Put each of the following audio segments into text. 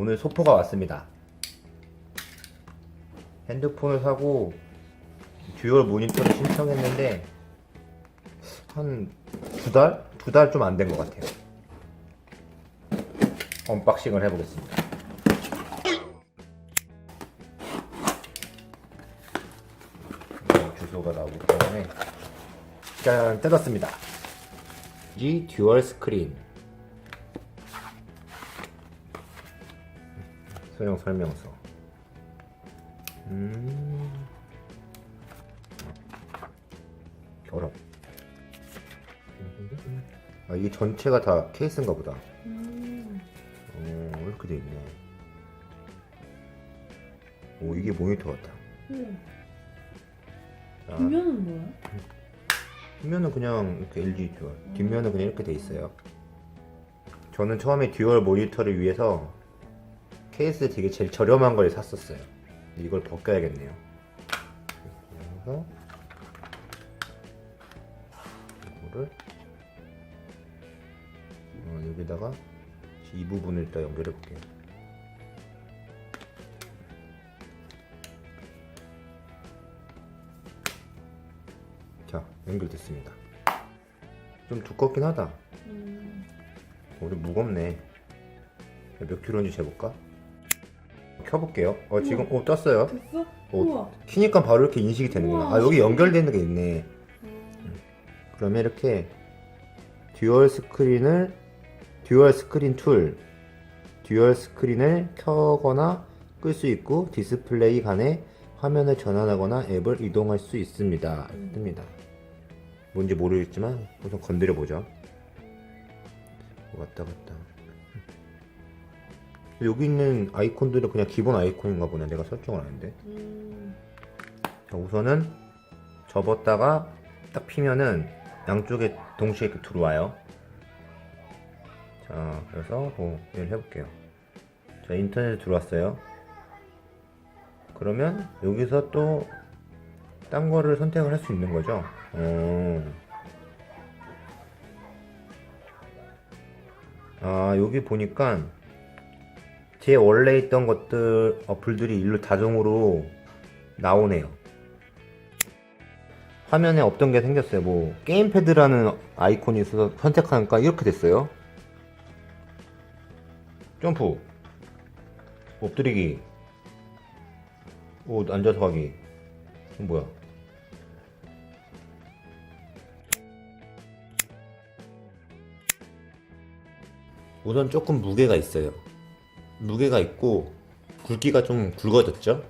오늘 소포가 왔습니다. 핸드폰을 사고 듀얼 모니터를 신청했는데 한 두 달? 두 달 좀 안 된 것 같아요. 언박싱을 해보겠습니다. 네, 주소가 나오기 때문에 짠 뜯었습니다. 이 듀얼 스크린 소형 설명서. 음. 결합. 아 이게 전체가 다 케이스인가 보다. 음. 어 이렇게 돼 있네. 오 이게 모니터 같다. 음. 아, 뒷면은 뭐야? 뒷면은 그냥 이렇게 LG 듀얼. 뒷면은 그냥 이렇게 돼 있어요. 저는 처음에 듀얼 모니터를 위해서 케이스 되게 제일 저렴한 걸 샀었어요. 이걸 벗겨야겠네요. 그래서 이거를 어, 여기다가 이 부분을 일단 연결해 볼게요. 자, 연결됐습니다. 좀 두껍긴 하다. 음. 우리 무겁네. 몇 킬로인지 재볼까? 켜볼게요. 어, 지금, 오, 떴어요. 됐어? 오, 우와. 키니까 바로 이렇게 인식이 되는구나. 우와, 아, 여기. 연결되는 게 있네. 음. 그러면 이렇게 듀얼 스크린을, 듀얼 스크린 툴, 듀얼 스크린을 켜거나 끌 수 있고 디스플레이 간에 화면을 전환하거나 앱을 이동할 수 있습니다. 음. 뜹니다. 뭔지 모르겠지만 우선 건드려 보죠. 왔다 갔다. 여기 있는 아이콘들은 그냥 기본 아이콘인가 보네. 내가 설정을 안 했는데. 음. 자, 우선은 접었다가 딱 피면은 양쪽에 동시에 이렇게 들어와요. 자, 그래서 뭐 얘를 해볼게요. 자, 인터넷에 들어왔어요. 그러면 여기서 또 딴 거를 선택을 할 수 있는 거죠. 어. 아, 여기 보니까 제 원래 있던 것들 어플들이 일로 자동으로 나오네요. 화면에 없던 게 생겼어요. 뭐 게임패드라는 아이콘이 있어서 선택하니까 이렇게 됐어요. 점프, 엎드리기, 오 앉아서. 이건 뭐야? 우선 조금 무게가 있어요. 무게가 있고 굵기가 좀 굵어졌죠.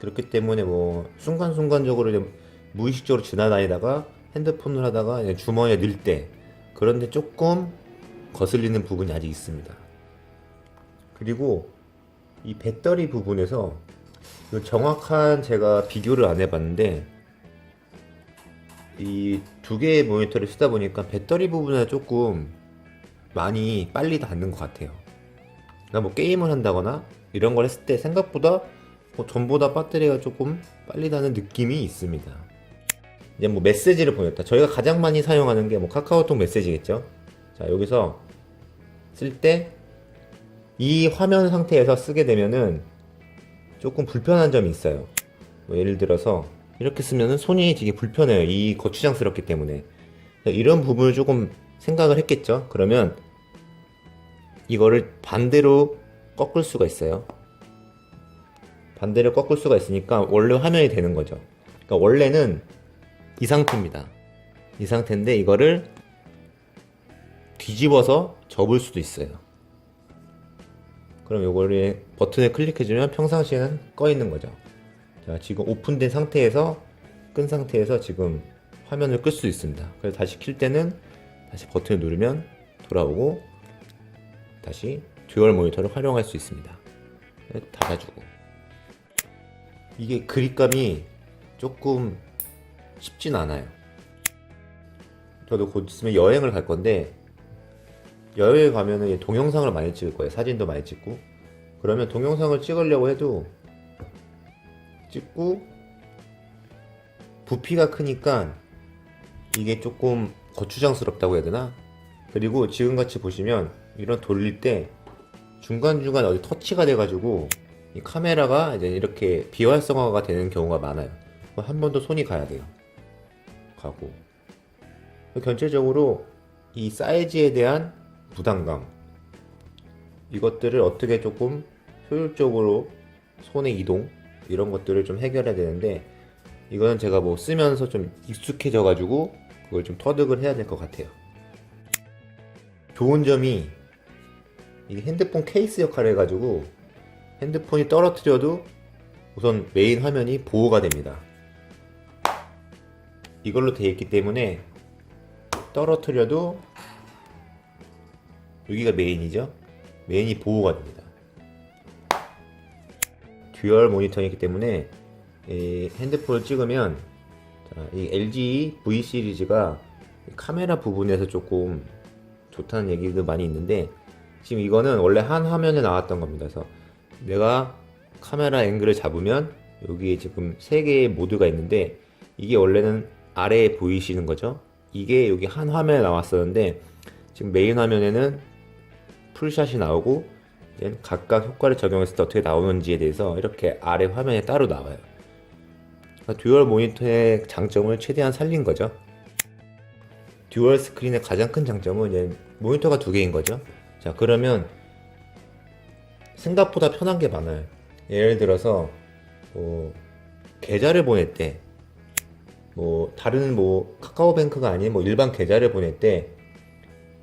그렇기 때문에 뭐 순간순간적으로 무의식적으로 지나다니다가 핸드폰을 하다가 주머니에 넣을 때 그런데 조금 거슬리는 부분이 아직 있습니다. 그리고 이 배터리 부분에서 그 정확한 제가 비교를 안 해봤는데 이 두 개의 모니터를 쓰다 보니까 배터리 부분에 조금 많이 빨리 닿는 것 같아요. 그러니까 뭐 게임을 한다거나 이런 걸 했을 때 생각보다 뭐 전보다 배터리가 조금 빨리 닿는 느낌이 있습니다. 이제 뭐 메시지를 보냈다. 저희가 가장 많이 사용하는 게 뭐 카카오톡 메시지겠죠. 자 여기서 쓸 때 이 화면 상태에서 쓰게 되면은 조금 불편한 점이 있어요. 뭐 예를 들어서 이렇게 쓰면은 손이 되게 불편해요. 이 거추장스럽기 때문에 이런 부분을 조금 생각을 했겠죠. 그러면 이거를 반대로 꺾을 수가 있어요. 반대로 꺾을 수가 있으니까 원래 화면이 되는 거죠. 그러니까 원래는 이 상태입니다. 이 상태인데 이거를 뒤집어서 접을 수도 있어요. 그럼 이거를 버튼을 클릭해주면 평상시에는 꺼 있는 거죠. 자, 지금 오픈된 상태에서 끈 상태에서 지금 화면을 끌 수 있습니다. 그래서 다시 킬 때는 다시 버튼을 누르면 돌아오고 다시 듀얼 모니터를 활용할 수 있습니다. 네, 닫아주고 이게 그립감이 조금 쉽진 않아요. 저도 곧 있으면 여행을 갈 건데 여행 가면은 동영상을 많이 찍을 거예요. 사진도 많이 찍고 그러면 동영상을 찍으려고 해도 찍고 부피가 크니까 이게 조금 거추장스럽다고 해야 되나? 그리고 지금같이 보시면 이런 돌릴 때 중간중간 어디 터치가 돼가지고 이 카메라가 이제 이렇게 비활성화가 되는 경우가 많아요. 한 번 더 손이 가야 돼요. 가고 전체적으로 이 사이즈에 대한 부담감 이것들을 어떻게 조금 효율적으로 손의 이동 이런 것들을 좀 해결해야 되는데 이거는 제가 뭐 쓰면서 좀 익숙해져 가지고 그걸 좀 터득을 해야 될 것 같아요. 좋은 점이 이게 핸드폰 케이스 역할을 해가지고 핸드폰이 떨어뜨려도 우선 메인 화면이 보호가 됩니다. 이걸로 되어 있기 때문에 떨어뜨려도 여기가 메인이죠. 메인이 보호가 됩니다. 듀얼 모니터이기 때문에 이 핸드폰을 찍으면 자, 이 LG V 시리즈가 카메라 부분에서 조금 좋다는 얘기도 많이 있는데 지금 이거는 원래 한 화면에 나왔던 겁니다. 그래서 내가 카메라 앵글을 잡으면 여기에 지금 세 개의 모드가 있는데 이게 원래는 아래에 보이시는 거죠. 이게 여기 한 화면에 나왔었는데 지금 메인 화면에는 풀샷이 나오고 각각 효과를 적용했을 때 어떻게 나오는지에 대해서 이렇게 아래 화면에 따로 나와요. 그러니까 듀얼 모니터의 장점을 최대한 살린 거죠. 듀얼 스크린의 가장 큰 장점은 모니터가 두 개인 거죠. 자, 그러면 생각보다 편한 게 많아요. 예를 들어서 뭐 계좌를 보낼 때, 뭐 다른 뭐 카카오뱅크가 아닌 뭐 일반 계좌를 보낼 때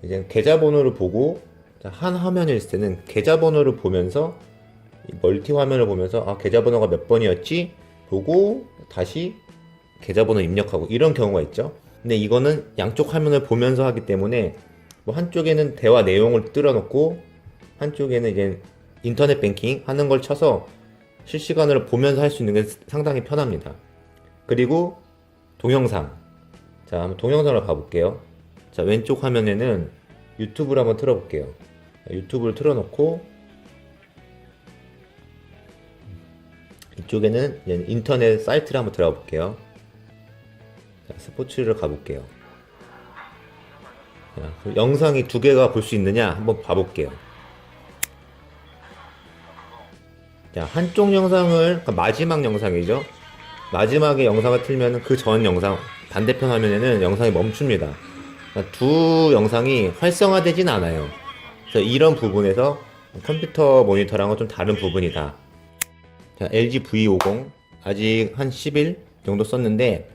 이제 계좌번호를 보고 한 화면일 때는 계좌번호를 보면서 이 멀티 화면을 보면서 아 계좌번호가 몇 번이었지 보고 다시 계좌번호 입력하고 이런 경우가 있죠. 근데 이거는 양쪽 화면을 보면서 하기 때문에 뭐 한쪽에는 대화 내용을 뜰어놓고 한쪽에는 이제 인터넷 뱅킹 하는 걸 쳐서 실시간으로 보면서 할 수 있는 게 상당히 편합니다. 그리고 동영상. 자, 한번 동영상을 봐볼게요. 자, 왼쪽 화면에는 유튜브를 한번 틀어볼게요. 자, 유튜브를 틀어놓고 이쪽에는 인터넷 사이트를 한번 들어가 볼게요. 자, 스포츠를 가볼게요. 자, 그럼 영상이 두 개가 볼 수 있느냐 한번 봐볼게요. 자, 한쪽 영상을 그러니까 마지막 영상이죠. 마지막에 영상을 틀면 그 전 영상 반대편 화면에는 영상이 멈춥니다. 그러니까 두 영상이 활성화되진 않아요. 그래서 이런 부분에서 컴퓨터 모니터랑은 좀 다른 부분이다. 자, LG V50 아직 한 10일 정도 썼는데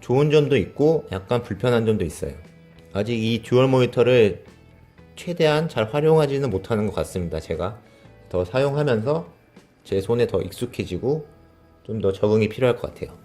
좋은 점도 있고 약간 불편한 점도 있어요. 아직 이 듀얼 모니터를 최대한 잘 활용하지는 못하는 것 같습니다. 제가 더 사용하면서 제 손에 더 익숙해지고 좀 더 적응이 필요할 것 같아요.